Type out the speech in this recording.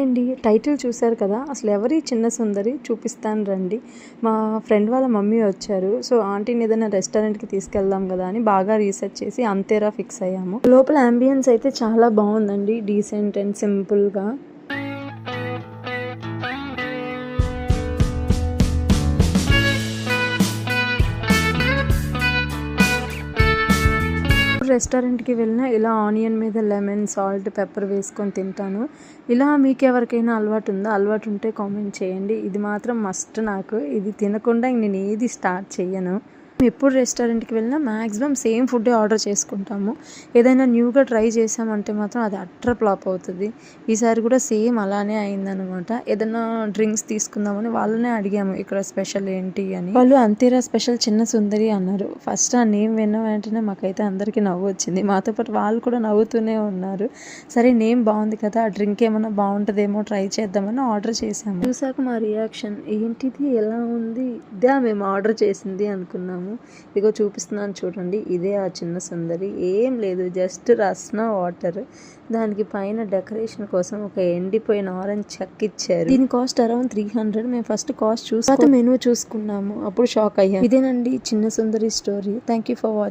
అండి టైటిల్ చూశారు కదా అసలు ఎవరి చిన్న సుందరి? చూపిస్తాను రండి. మా ఫ్రెండ్ వాళ్ళ మమ్మీ వచ్చారు. సో ఆంటీని ఏదైనా రెస్టారెంట్కి తీసుకెళ్దాం కదా అని బాగా రీసెర్చ్ చేసి అంతేరా ఫిక్స్ అయ్యాము. లోపల అంబియన్స్ అయితే చాలా బాగుందండి డీసెంట్ అండ్ సింపుల్గా రెస్టారెంట్కి వెళ్ళినా ఇలా ఆనియన్ మీద లెమన్ సాల్ట్ పెప్పర్ వేసుకొని తింటాను. ఇలా మీకు ఎవరికైనా అలవాటు ఉందా అలవాటు ఉంటే కామెంట్ చేయండి. ఇది మాత్రం మస్ట్ నాకు. ఇది తినకుండా నేను ఏది స్టార్ట్ చేయను ఎప్పుడు రెస్టారెంట్కి వెళ్ళినా మ్యాక్సిమం సేమ్ ఫుడ్ ఆర్డర్ చేసుకుంటాము. ఏదైనా న్యూగా ట్రై చేసామంటే మాత్రం అది అట్ర ఫ్లాప్ అవుతుంది. ఈసారి కూడా సేమ్ అలానే అయిందనమాట ఏదైనా డ్రింక్స్ తీసుకుందామని వాళ్ళనే అడిగాము ఇక్కడ స్పెషల్ ఏంటి? అని. వాళ్ళు అంతేరా స్పెషల్ చిన్న సుందరి అన్నారు. ఫస్ట్ ఆ నేమ్ విన్న వెంటనే మాకైతే అందరికీ నవ్వు వచ్చింది. మాతో పాటు వాళ్ళు కూడా నవ్వుతూనే ఉన్నారు. సరే నేమ్ బాగుంది కదా ఆ డ్రింక్ ఏమైనా బాగుంటుందేమో ట్రై చేద్దామని ఆర్డర్ చేసాము. చూసాక మా రియాక్షన్ ఏంటిది? ఎలా ఉంది? ఇదే మేము ఆర్డర్ చేసింది అనుకున్నాము. ఇదిగో చూపిస్తున్నాను చూడండి. ఇదే ఆ చిన్న సుందరి. ఏం లేదు జస్ట్ రస్నా వాటర్. దానికి పైన డెకరేషన్ కోసం ఒక ఎండిపోయిన ఆరెంజ్ చెక్ ఇచ్చారు. దీని కాస్ట్ అరౌండ్ త్రీ హండ్రెడ్. మేము ఫస్ట్ కాస్ట్ చూసి మెనూ చూసుకున్నాము. అప్పుడు షాక్ అయ్యాము ఇదేనండి చిన్న సుందరి story. Thank you for watching